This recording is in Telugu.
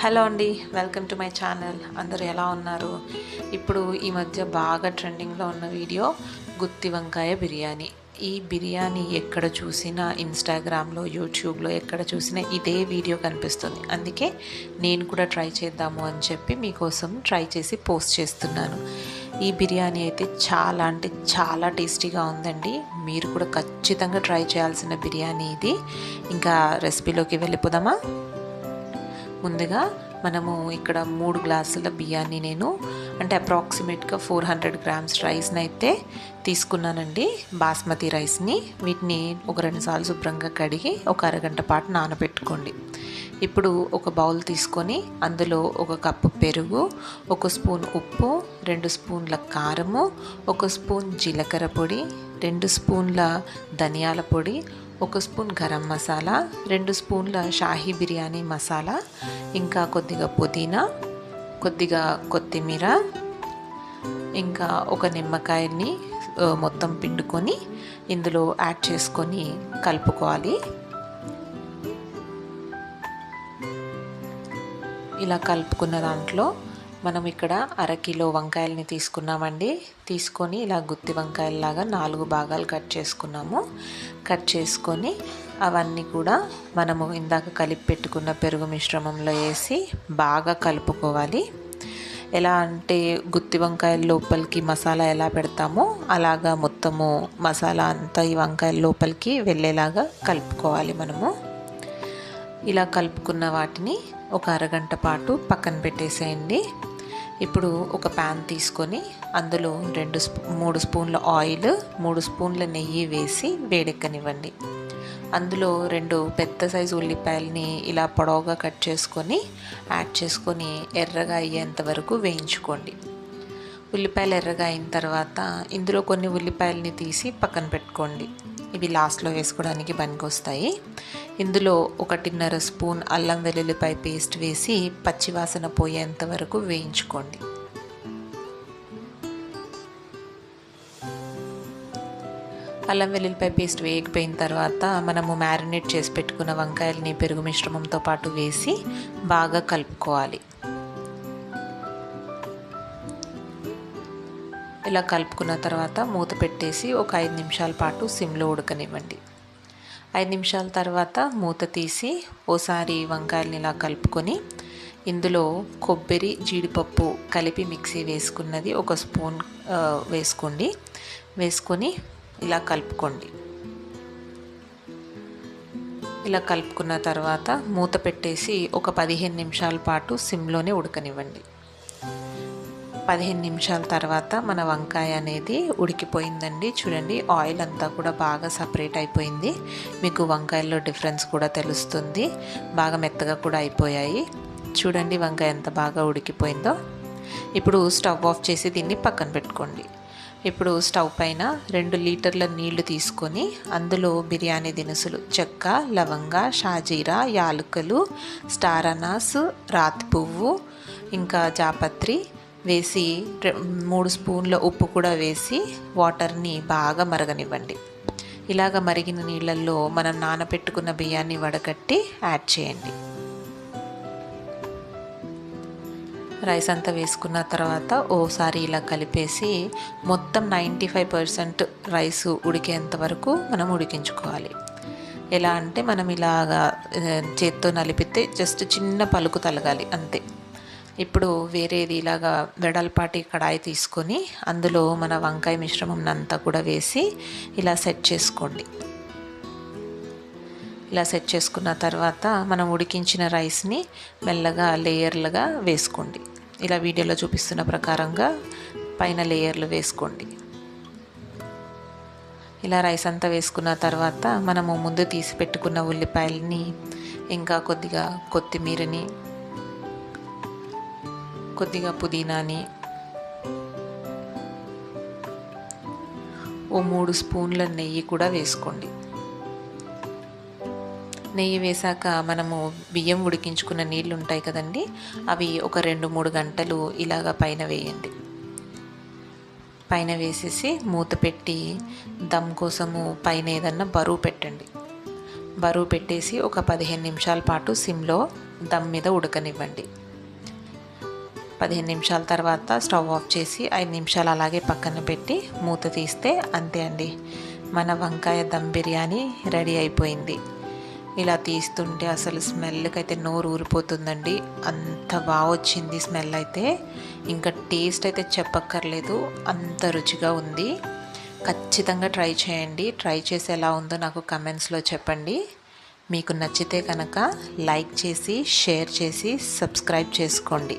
హలో అండి వెల్కమ్ టు మై ఛానల్. అందరూ ఎలా ఉన్నారు? ఇప్పుడు ఈ మధ్య బాగా ట్రెండింగ్లో ఉన్న వీడియో గుత్తి వంకాయ బిర్యానీ. ఈ బిర్యానీ ఎక్కడ చూసినా ఇన్స్టాగ్రామ్లో యూట్యూబ్లో ఎక్కడ చూసినా ఇదే వీడియో కనిపిస్తుంది. అందుకే నేను కూడా ట్రై చేద్దాము అని చెప్పి మీకోసం ట్రై చేసి పోస్ట్ చేస్తున్నాను. ఈ బిర్యానీ అయితే చాలా అంటే చాలా టేస్టీగా ఉందండి. మీరు కూడా ఖచ్చితంగా ట్రై చేయాల్సిన బిర్యానీ ఇది. ఇంకా రెసిపీలోకి వెళ్ళిపోదామా? ముందుగా మనము ఇక్కడ మూడు గ్లాసుల బియ్యాన్ని నేను అంటే అప్రాక్సిమేట్గా ఫోర్ హండ్రెడ్ గ్రామ్స్ రైస్ని అయితే తీసుకున్నానండి. బాస్మతి రైస్ని వీటిని ఒక రెండుసార్లు శుభ్రంగా కడిగి ఒక అరగంట పాటు నానబెట్టుకోండి. ఇప్పుడు ఒక బౌల్ తీసుకొని అందులో ఒక కప్పు పెరుగు ఒక స్పూన్ ఉప్పు రెండు స్పూన్ల కారము ఒక స్పూన్ జీలకర్ర పొడి రెండు స్పూన్ల ధనియాల పొడి ఒక స్పూన్ గరం మసాలా రెండు స్పూన్ల షాహీ బిర్యానీ మసాలా ఇంకా కొద్దిగా పుదీనా కొద్దిగా కొత్తిమీర ఇంకా ఒక నిమ్మకాయని మొత్తం పిండుకొని ఇందులో యాడ్ చేసుకొని కలుపుకోవాలి. ఇలా కలుపుకున్న దాంట్లో మనం ఇక్కడ అరకిలో వంకాయలని తీసుకున్నామండి. తీసుకొని ఇలా గుత్తి వంకాయలలాగా నాలుగు భాగాలు కట్ చేసుకున్నాము. కట్ చేసుకొని అవన్నీ కూడా మనము ఇందాక కలిపి పెట్టుకున్న పెరుగు మిశ్రమంలో వేసి బాగా కలుపుకోవాలి. ఎలా అంటే గుత్తి వంకాయల లోపలికి మసాలా ఎలా పెడతామో అలాగా మొత్తము మసాలా అంతా ఈ వంకాయల లోపలికి వెళ్ళేలాగా కలుపుకోవాలి మనము. ఇలా కలుపుకున్న వాటిని ఒక అరగంట పాటు పక్కన పెట్టేసేయండి. ఇప్పుడు ఒక ప్యాన్ తీసుకొని అందులో రెండు మూడు స్పూన్ల ఆయిల్ మూడు స్పూన్ల నెయ్యి వేసి వేడెక్కనివ్వండి. అందులో రెండు పెద్ద సైజు ఉల్లిపాయలని ఇలా పొడవుగా కట్ చేసుకొని యాడ్ చేసుకొని ఎర్రగా అయ్యేంత వరకు వేయించుకోండి. ఉల్లిపాయలు ఎర్రగా అయిన తర్వాత ఇందులో కొన్ని ఉల్లిపాయలని తీసి పక్కన పెట్టుకోండి. ఇవి లాస్ట్లో వేసుకోవడానికి పనికొస్తాయి ఇందులో ఒకటిన్నర స్పూన్ అల్లం వెల్లుల్లిపాయ పేస్ట్ వేసి పచ్చివాసన పోయేంత వరకు వేయించుకోండి. అల్లం వెల్లుల్లిపాయ పేస్ట్ వేయకపోయిన తర్వాత మనము మ్యారినేట్ చేసి పెట్టుకున్న వంకాయలని పెరుగు మిశ్రమంతో పాటు వేసి బాగా కలుపుకోవాలి. ఇలా కలుపుకున్న తర్వాత మూత పెట్టేసి ఒక ఐదు నిమిషాల పాటు సిమ్లో ఉడకనివ్వండి. ఐదు నిమిషాల తర్వాత మూత తీసి ఓసారి వంకాయలని ఇలా కలుపుకొని ఇందులో కొబ్బరి జీడిపప్పు కలిపి మిక్సీ వేసుకున్నది ఒక స్పూన్ వేసుకోండి. వేసుకొని ఇలా కలుపుకోండి. ఇలా కలుపుకున్న తర్వాత మూత పెట్టేసి ఒక పదిహేను నిమిషాల పాటు సిమ్లోనే ఉడకనివ్వండి. పదిహేను నిమిషాల తర్వాత మన వంకాయ అనేది ఉడికిపోయిందండి. చూడండి ఆయిల్ అంతా కూడా బాగా సపరేట్ అయిపోయింది. మీకు వంకాయల్లో డిఫరెన్స్ కూడా తెలుస్తుంది. బాగా మెత్తగా కూడా అయిపోయాయి. చూడండి వంకాయ ఎంత బాగా ఉడికిపోయిందో. ఇప్పుడు స్టవ్ ఆఫ్ చేసి దీన్ని పక్కన పెట్టుకోండి. ఇప్పుడు స్టవ్ పైన రెండు లీటర్ల నీళ్ళు తీసుకొని అందులో బిర్యానీ దినుసులు చెక్క లవంగ షాజీరా యాలకులు స్టార్ అనాస్ రాతి పువ్వు ఇంకా జాపత్రి వేసి మూడు స్పూన్ల ఉప్పు కూడా వేసి వాటర్ని బాగా మరగనివ్వండి. ఇలాగ మరిగిన నీళ్ళల్లో మనం నానబెట్టుకున్న బియ్యాన్ని వడగట్టి యాడ్ చేయండి. రైస్ అంతా వేసుకున్న తర్వాత ఓసారి ఇలా కలిపేసి మొత్తం నైంటీ ఫైవ్ పర్సెంట్ రైస్ ఉడికేంత వరకు మనం ఉడికించుకోవాలి. ఎలా అంటే మనం ఇలాగా చేత్తో నలిపితే జస్ట్ చిన్న పలుకు తలగాలి అంతే. ఇప్పుడు వేరేది ఇలాగా వెడల్పాటి కడాయి తీసుకొని అందులో మన వంకాయ మిశ్రమం అంతా కూడా వేసి ఇలా సెట్ చేసుకోండి. ఇలా సెట్ చేసుకున్న తర్వాత మనం ఉడికించిన రైస్ని మెల్లగా లేయర్లుగా వేసుకోండి. ఇలా వీడియోలో చూపిస్తున్న ప్రకారంగా పైన లేయర్లు వేసుకోండి. ఇలా రైస్ అంతా వేసుకున్న తర్వాత మనము ముందు తీసి పెట్టుకున్న ఉల్లిపాయలని ఇంకా కొద్దిగా కొత్తిమీరని కొద్దిగా పుదీనాని ఓ మూడు స్పూన్ల నెయ్యి కూడా వేసుకోండి. నెయ్యి వేశాక మనము బియ్యం ఉడికించుకున్న నీళ్ళు ఉంటాయి కదండి అవి ఒక రెండు మూడు గంటలు ఇలాగ పైన వేయండి. పైన వేసేసి మూత పెట్టి దమ్ కోసము పైన ఏదన్నా బరువు పెట్టండి. బరువు పెట్టేసి ఒక పదిహేను నిమిషాల పాటు సిమ్లో దమ్ మీద ఉడకనివ్వండి. పదిహేను నిమిషాల తర్వాత స్టవ్ ఆఫ్ చేసి ఐదు నిమిషాలు అలాగే పక్కన పెట్టి మూత తీస్తే అంతే అండి. మన వంకాయ దమ్ బిర్యానీ రెడీ అయిపోయింది. ఇలా తీస్తుంటే అసలు స్మెల్కి అయితే నోరు ఊరిపోతుందండి. అంత బాగా వచ్చింది స్మెల్ అయితే. ఇంకా టేస్ట్ అయితే చెప్పక్కర్లేదు. అంత రుచిగా ఉంది. ఖచ్చితంగా ట్రై చేయండి. ట్రై చేసి ఎలా ఉందో నాకు కమెంట్స్లో చెప్పండి. మీకు నచ్చితే కనుక లైక్ చేసి షేర్ చేసి సబ్స్క్రైబ్ చేసుకోండి.